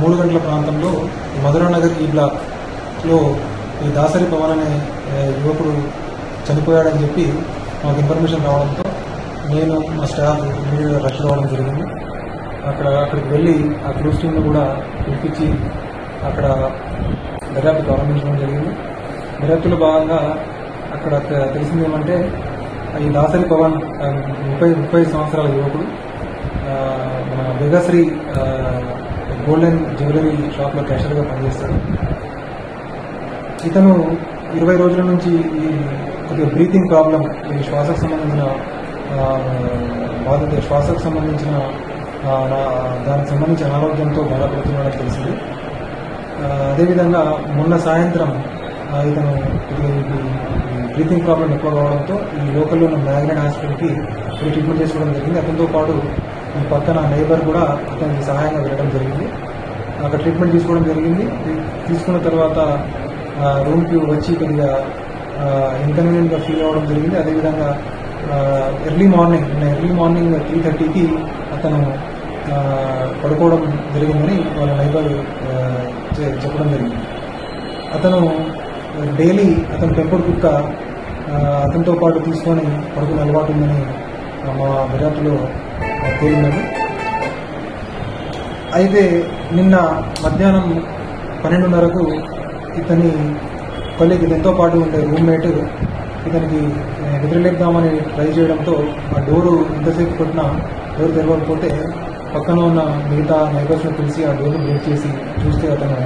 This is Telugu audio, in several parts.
మూడు గంటల ప్రాంతంలో మధురానగర్ ఈ బ్లాక్లో ఈ దాసరి పవన్ అనే యువకుడు చనిపోయాడని చెప్పి మాకు ఇన్ఫర్మేషన్ రావడంతో నేను మా స్టాఫ్ ఇమీడియట్గా రష్ రావడం జరిగింది. అక్కడ అక్కడికి వెళ్ళి ఆ క్రూస్ టీమ్ను కూడా పిలిపించి అక్కడ దర్యాప్తు ప్రారంభించడం జరిగింది. దర్యాప్తులో భాగంగా అక్కడ తెలిసింది ఏమంటే ఈ దాసరి పవన్ ముప్పై ముప్పై సంవత్సరాల యువకుడు మన వెగశ్రీ గోల్డ్ గోల్డెన్ జ్యువెలరీ షాప్లో క్యాషియర్గా పనిచేస్తాడు ఇతను ఇరవై రోజుల నుంచి ఈ కొద్దిగా బ్రీతింగ్ ప్రాబ్లం ఈ శ్వాసకు సంబంధించిన ఆ, బాధిత శ్వాసకు సంబంధించిన నా- దానికి సంబంధించిన అనారోగ్యంతో బాధపడుతున్నాడని తెలిసింది. అదేవిధంగా మొన్న సాయంత్రం ఆ, ఇతను బ్రీతింగ్ ప్రాబ్లం ఎక్కువ కావడంతో ఈ లోకల్లో ఉన్న మ్యాగ్నెట్ హాస్పిటల్కి ట్రీట్మెంట్ చేసుకోవడం జరిగింది. అతనితో పాటు పక్కన నైబర్ కూడా అతనికి సహాయంగా వెళ్ళడం జరిగింది. అక్కడ ట్రీట్మెంట్ తీసుకోవడం జరిగింది. తీసుకున్న తర్వాత రూమ్కి వచ్చి కొద్దిగా ఇన్కన్వీనియంట్గా ఫీల్ అవ్వడం జరిగింది. అదేవిధంగా early morning early morning three థర్టీకి అతను పడుకోవడం జరిగిందని వాళ్ళ నైబర్ చెప్పడం జరిగింది. అతను డైలీ అతను పెంపుడు కుక్క అతనితో పాటు తీసుకొని పడుకునే అలవాటు ఉందని మా దర్యాప్తులో తేలినది అయితే నిన్న మధ్యాహ్నం పన్నెండున్నరకు ఇతని కొలీగ్ ఇతనితో పాటు ఉండే రూమ్మేట్ ఇతనికి ఆ, నిద్రలేపుదామని ట్రై చేయడంతో ఆ డోరు ఎంతసేపు కొట్టినా డోర్ తెరవకపోతే పక్కన ఉన్న మిగతా నైబర్స్ని పిలిచి ఆ డోర్ను బ్రేక్ చేసి చూస్తే అతను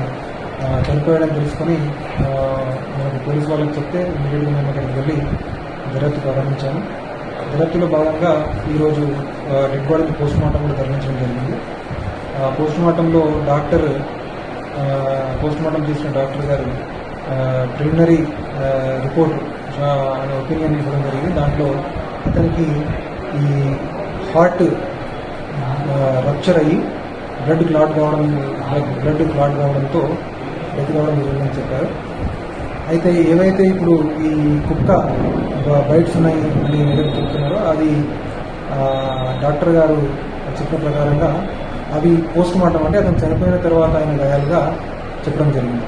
చనిపోయాడని తెలుసుకొని మనకు పోలీస్ వాళ్ళకి చెప్తే ఇమీడియట్గా మేము అక్కడికి వెళ్ళి దర్యాప్తు ప్రారంభించాము దర్యాప్తులో భాగంగా ఈరోజు డెడ్ బాడీని పోస్ట్ మార్టం కూడా తరలించడం జరిగింది. పోస్ట్ మార్టంలో డాక్టర్ పోస్ట్ మార్టం చేసిన డాక్టర్ గారు ప్రిలిమినరీ రిపోర్ట్ అనే ఒపీనియన్ ఇవ్వడం జరిగింది. దాంట్లో అతనికి ఈ హార్ట్ రప్చర్ అయ్యి బ్లడ్ క్లాట్ కావడం బ్లడ్ క్లాట్ కావడంతో డెత్ కావడం జరిగిందని చెప్పారు. అయితే ఏవైతే ఇప్పుడు ఈ కుక్క బైట్స్ ఉన్నాయి అని ఏదైతే చెప్తున్నారో అది డాక్టర్ గారు చెప్పిన ప్రకారంగా అవి పోస్ట్ మార్టం అంటే అతను చనిపోయిన తర్వాత ఆయన గాయాలుగా చెప్పడం జరిగింది.